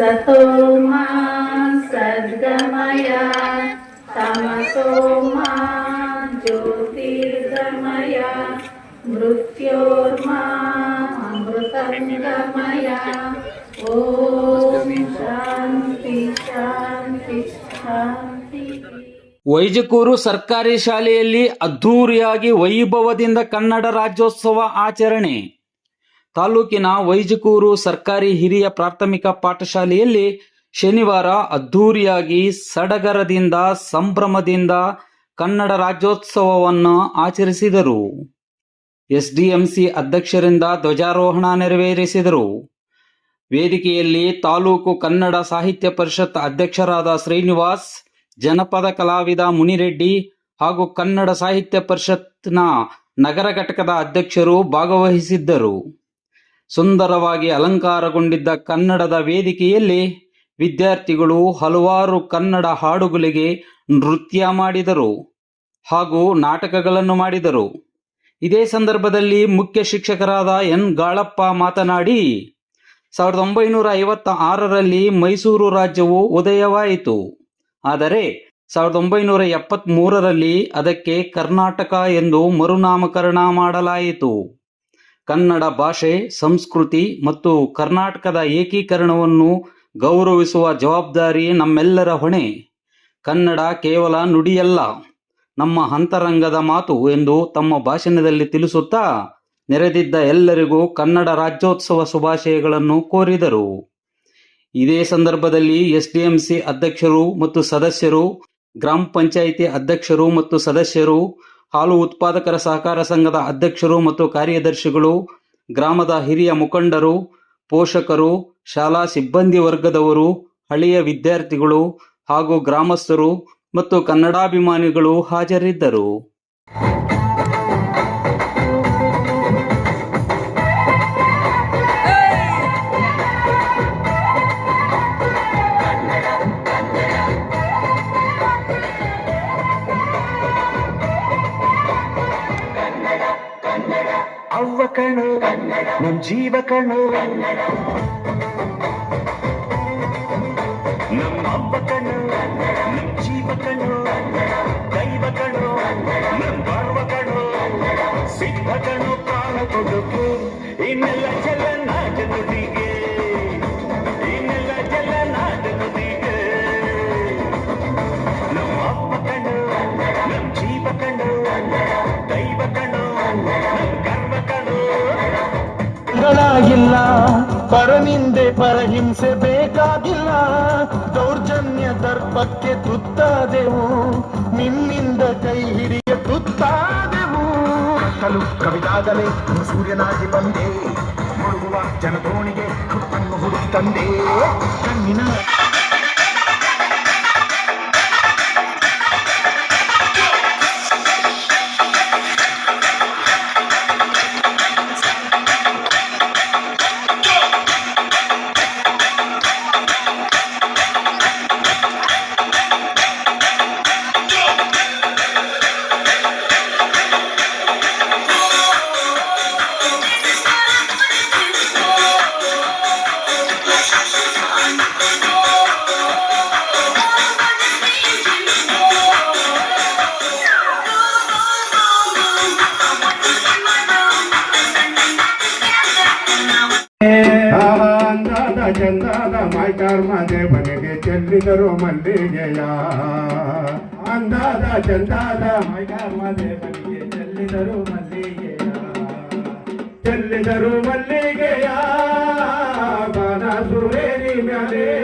ಮಾ ಸದ್ಗಮಯ तमसो मा मृत्योर्मा ಶಾಂತಿ ಶಾಂತಿ ಶಾಂತಿ ವೈಜಕೂರು ಸರ್ಕಾರಿ ಶಾಲೆಯಲ್ಲಿ ಅದ್ಧೂರಿಯಾಗಿ ವೈಭವದಿಂದ ಕನ್ನಡ ರಾಜ್ಯೋತ್ಸವ ಆಚರಣೆ. ತಾಲೂಕಿನ ವೈಜಕೂರು ಸರ್ಕಾರಿ ಹಿರಿಯ ಪ್ರಾಥಮಿಕ ಪಾಠಶಾಲೆಯಲ್ಲಿ ಶನಿವಾರ ಅದ್ಧೂರಿಯಾಗಿ ಸಡಗರದಿಂದ ಸಂಭ್ರಮದಿಂದ ಕನ್ನಡ ರಾಜ್ಯೋತ್ಸವವನ್ನು ಆಚರಿಸಿದರು. ಎಸ್ಡಿಎಂಸಿ ಅಧ್ಯಕ್ಷರಿಂದ ಧ್ವಜಾರೋಹಣ ನೆರವೇರಿಸಿದರು. ವೇದಿಕೆಯಲ್ಲಿ ತಾಲೂಕು ಕನ್ನಡ ಸಾಹಿತ್ಯ ಪರಿಷತ್ ಅಧ್ಯಕ್ಷರಾದ ಶ್ರೀನಿವಾಸ್, ಜನಪದ ಕಲಾವಿದ ಮುನಿರೆಡ್ಡಿ ಹಾಗೂ ಕನ್ನಡ ಸಾಹಿತ್ಯ ಪರಿಷತ್ನ ನಗರ ಘಟಕದ ಅಧ್ಯಕ್ಷರು ಭಾಗವಹಿಸಿದ್ದರು. ಸುಂದರವಾಗಿ ಅಲಂಕಾರಗೊಂಡಿದ್ದ ಕನ್ನಡದ ವೇದಿಕೆಯಲ್ಲಿ ವಿದ್ಯಾರ್ಥಿಗಳು ಹಲವಾರು ಕನ್ನಡ ಹಾಡುಗಳಿಗೆ ನೃತ್ಯ ಮಾಡಿದರು ಹಾಗೂ ನಾಟಕಗಳನ್ನು ಮಾಡಿದರು. ಇದೇ ಸಂದರ್ಭದಲ್ಲಿ ಮುಖ್ಯ ಶಿಕ್ಷಕರಾದ ಎನ್. ಗಾಳಪ್ಪ ಮಾತನಾಡಿ, ಸಾವಿರದ ಒಂಬೈನೂರ ಐವತ್ತ ಆರರಲ್ಲಿ ಮೈಸೂರು ರಾಜ್ಯವು ಉದಯವಾಯಿತು. ಆದರೆ, ಸಾವಿರದ ಒಂಬೈನೂರ ಎಪ್ಪತ್ತ್ ಮೂರರಲ್ಲಿ ಅದಕ್ಕೆ ಕರ್ನಾಟಕ ಎಂದು ಮರುನಾಮಕರಣ ಮಾಡಲಾಯಿತು. ಕನ್ನಡ ಭಾಷೆ, ಸಂಸ್ಕೃತಿ ಮತ್ತು ಕರ್ನಾಟಕದ ಏಕೀಕರಣವನ್ನು ಗೌರವಿಸುವ ಜವಾಬ್ದಾರಿ ನಮ್ಮೆಲ್ಲರ ಹೊಣೆ. ಕನ್ನಡ ಕೇವಲ ನುಡಿಯಲ್ಲ, ನಮ್ಮ ಅಂತರಂಗದ ಮಾತು ಎಂದು ತಮ್ಮ ಭಾಷಣದಲ್ಲಿ ತಿಳಿಸುತ್ತಾ ನೆರೆದಿದ್ದ ಎಲ್ಲರಿಗೂ ಕನ್ನಡ ರಾಜ್ಯೋತ್ಸವ ಶುಭಾಶಯಗಳನ್ನು ಕೋರಿದರು. ಇದೇ ಸಂದರ್ಭದಲ್ಲಿ ಎಸ್ಡಿಎಂಸಿ ಅಧ್ಯಕ್ಷರು ಮತ್ತು ಸದಸ್ಯರು, ಗ್ರಾಮ ಪಂಚಾಯಿತಿ ಅಧ್ಯಕ್ಷರು ಮತ್ತು ಸದಸ್ಯರು ಹಾಲು ಉತ್ಪಾದಕರ ಸಹಕಾರ ಸಂಘದ ಅಧ್ಯಕ್ಷರು ಮತ್ತು ಕಾರ್ಯದರ್ಶಿಗಳು, ಗ್ರಾಮದ ಹಿರಿಯ ಮುಖಂಡರು, ಪೋಷಕರು, ಶಾಲಾ ಸಿಬ್ಬಂದಿ ವರ್ಗದವರು, ಹಳೆಯ ವಿದ್ಯಾರ್ಥಿಗಳು ಹಾಗೂ ಗ್ರಾಮಸ್ಥರು ಮತ್ತು ಕನ್ನಡಾಭಿಮಾನಿಗಳು ಹಾಜರಿದ್ದರು. ಅವ್ವ ಕಣು ನಮ್ ಜೀವ ಕಣು ನಮ್ಮ ಅವ್ವ ಕಣು ನಮ್ ಜೀವ ಕಣು ದೈವ ಕಣು ನಮ್ ಬಾಳುವ ಕಣು ಸಿದ್ಧ ಕಣು ಪ್ರಾಣ ಕೊಡುಕು ಇನ್ನೆಲ್ಲ ಜಲ ನಾಟ ಗಳಾಗಿಲ್ಲ ಪರನಿಂದೆ ಪರಹಿಂಸೆ ಬೇಕಾಗಿಲ್ಲ. ದೌರ್ಜನ್ಯ ದರ್ಪಕ್ಕೆ ತುತ್ತಾದೆವು. ನಿನ್ನಿಂದ ಕೈ ಹಿಡಿಯ ತುತ್ತಾದೆವು. ಕತ್ತಲು ಕವಿದಾಗಲೇ ಸೂರ್ಯನಾಗಿ ಬಂದೆ. ಮುಳುಗುವ ಜನದೋಣಿಗೆ ಹುಡುಕಿ ತಂದೆ. ಕಣ್ಣಿನ ಮಾಯ್ತಾರ್ಮ ದೇವನಿಗೆ ಚೆಲ್ಲಿದರು ಮಲ್ಲಿಗೆಯ. ಅಂದಾದ ಚಂದಾದ ಮಾಯ್ತಾರ್ಮ ದೇವನಿಗೆ ಚೆಲ್ಲಿದರು ಮಲ್ಲಿಗೆಯ. ಚೆಲ್ಲಿದರು ಮಲ್ಲಿಗೆಯ. ಬಾನ ಸುರೇರಿ ಮೇಲೆ